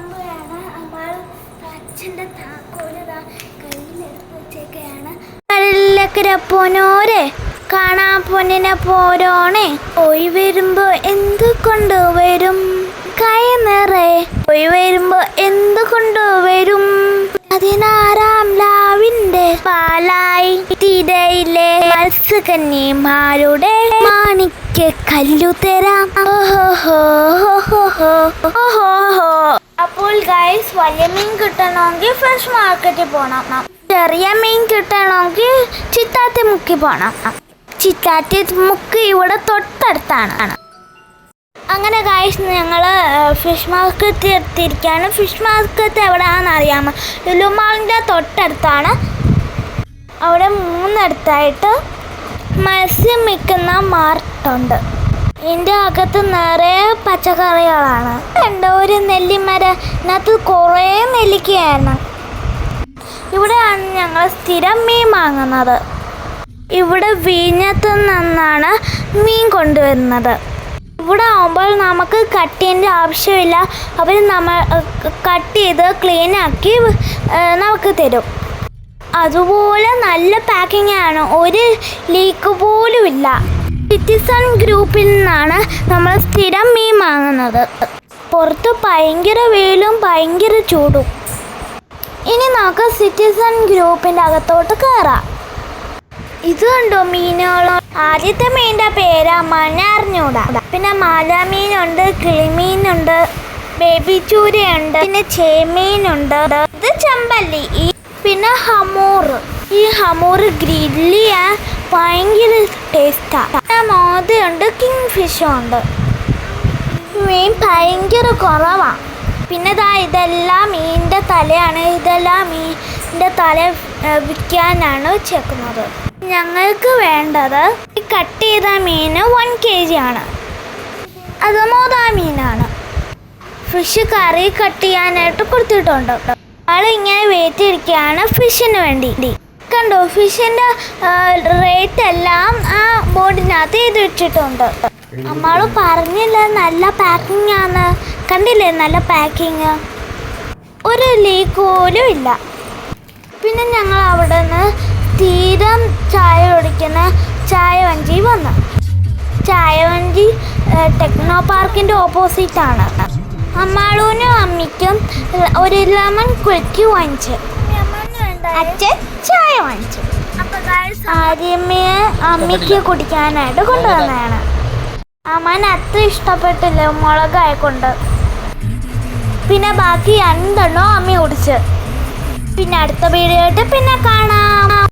വാങ്ങുകയാണ് അമ്മാൾ അച്ഛന്റെ താക്കോൽ ദാ കയ്യിലെടുത്ത് വെച്ചേക്കുകയാണ്. കടലിലക്കര പോനോരെ കാണാ പൊന്നിനെ പോരോണേ. പോയി വരുമ്പോ എന്ത് കൊണ്ടുവരും കൈ നിറയെ പോയി വരുമ്പോ എന്ത് കൊണ്ടുവരും പതിനാറാം ലാവിന്റെ പാലായി തിരയിലെ മത്സ്യകന്യമാരുടെ മാണിക്ക് കല്ലു തരാം ഓഹോ ഓഹോ അപ്പോൾ ഗൈസ് വലിയ മീൻ കിട്ടണമെങ്കിൽ ഫ്രഷ് മാർക്കറ്റിൽ പോകണം ചെറിയ മീൻ കിട്ടണമെങ്കിൽ ചിത്താത്തി മുക്കി പോകണം ചിത്താത്തി മുക്ക് ഇവിടെ തൊട്ടടുത്താണ്. അങ്ങനെ ഗായ്സ് ഞങ്ങൾ ഫിഷ് മാർക്കറ്റ് എത്തിയിരിക്കുകയാണ്. ഫിഷ് മാർക്കറ്റ് എവിടെയാണെന്ന് അറിയാമോ? ലുലുമാളിന്റെ തൊട്ടടുത്താണ്. അവിടെ മൂന്നിടത്തായിട്ട് മത്സ്യം വിൽക്കുന്ന മാർട്ടുണ്ട് ഇതിന്റെ അകത്ത് നിറയെ പച്ചക്കറികളാണ്. കണ്ടോ ഒരു നെല്ലിമര. ഇതിനകത്ത് കുറേ നെല്ലിക്കയാണ്. ഇവിടെയാണ് ഞങ്ങൾ സ്ഥിരം മീൻ വാങ്ങുന്നത്. ഇവിടെ വീഞ്ഞത്ത് നിന്നാണ് മീൻ കൊണ്ടുവരുന്നത്. ഇവിടെ ആകുമ്പോൾ നമുക്ക് കട്ട് ചെയ്യേണ്ട ആവശ്യമില്ല. അവർ നമ്മൾ കട്ട് ചെയ്ത് ക്ലീൻ ആക്കി നമുക്ക് തരും. അതുപോലെ നല്ല പാക്കിംഗ് ആണ്. ഒരു ലീക്ക് പോലും ഇല്ല സിറ്റിസൺ ഗ്രൂപ്പിൽ നിന്നാണ് നമ്മൾ സ്ഥിരം മീൻ വാങ്ങുന്നത്. പുറത്ത് ഭയങ്കര വെയിലും ഭയങ്കര ചൂടും. ഇനി നമുക്ക് സിറ്റിസൺ ഗ്രൂപ്പിന്റെ അകത്തോട്ട് കയറാം ഇത് കണ്ടോ മീനുകളോ? ആദ്യത്തെ മീനിന്റെ പേരാ അറിഞ്ഞൂടാ. പിന്നെ മാലാമീനുണ്ട് കിളിമീനുണ്ട് ബേബി ചൂരയുണ്ട് പിന്നെ ചേമീനുണ്ട് ഇത് ചെമ്പല്ലി പിന്നെ ഹമൂർ. ഈ ഹമൂർ ഗ്രില്ലി ഭയങ്കര ടേസ്റ്റാണ് മോതയുണ്ട് കിങ് ഫിഷും ഉണ്ട്. മീൻ ഭയങ്കര കുറവാണ് പിന്നെ ദാ ഇതെല്ലാം മീനിന്റെ തലയാണ് ഇതെല്ലാം മീനിന്റെ തല വിൽക്കാനാണ് വെച്ചേക്കുന്നത്. ഞങ്ങൾക്ക് വേണ്ടത് കട്ട് ചെയ്ത മീൻ വൺ കെ ജി ആണ്. അത് മോതാ മീനാണ്. ഫിഷ് കറി കട്ട് ചെയ്യാനായിട്ട് കൊടുത്തിട്ടുണ്ട്. ഇങ്ങനെ വെയിറ്റ് ഇരിക്കുകയാണ് ഫിഷിന് വേണ്ടി. കണ്ടോ? ഫിഷിന്റെ റേറ്റ് എല്ലാം ആ ബോർഡിനകത്ത് എഴുതി വെച്ചിട്ടുണ്ട്. അമ്മാൾ പറഞ്ഞില്ല നല്ല പാക്കിംഗ് ആണ്. കണ്ടില്ലേ നല്ല പാക്കിങ് ഒരു ലീക്ക് പോലും ഇല്ല. പിന്നെ ഞങ്ങൾ അവിടെ നിന്ന് തീരം ചായ കുടിക്കുന്ന ചായ വഞ്ചി വന്നു. ചായ വഞ്ചി ടെക്നോ പാർക്കിന്റെ ഓപ്പോസിറ്റ് ആണ്. അമ്മാളൂനും അമ്മിക്കും ഒരു ലെമൺ കുലുക്കി വാങ്ങിച്ചു. അച്ഛൻ ചായ വാങ്ങിച്ചു. ആദ്യമേ അമ്മയ്ക്ക് കുടിക്കാനായിട്ട് കൊണ്ടുവന്നതാണ്. അമ്മാൻ അത്ര ഇഷ്ടപ്പെട്ടില്ല മുളകായക്കൊണ്ട് പിന്നെ ബാക്കി രണ്ടെണ്ണോ അമ്മ കുടിച്ച്. പിന്നെ അടുത്ത വീഡിയോ ആയിട്ട് പിന്നെ കാണാം.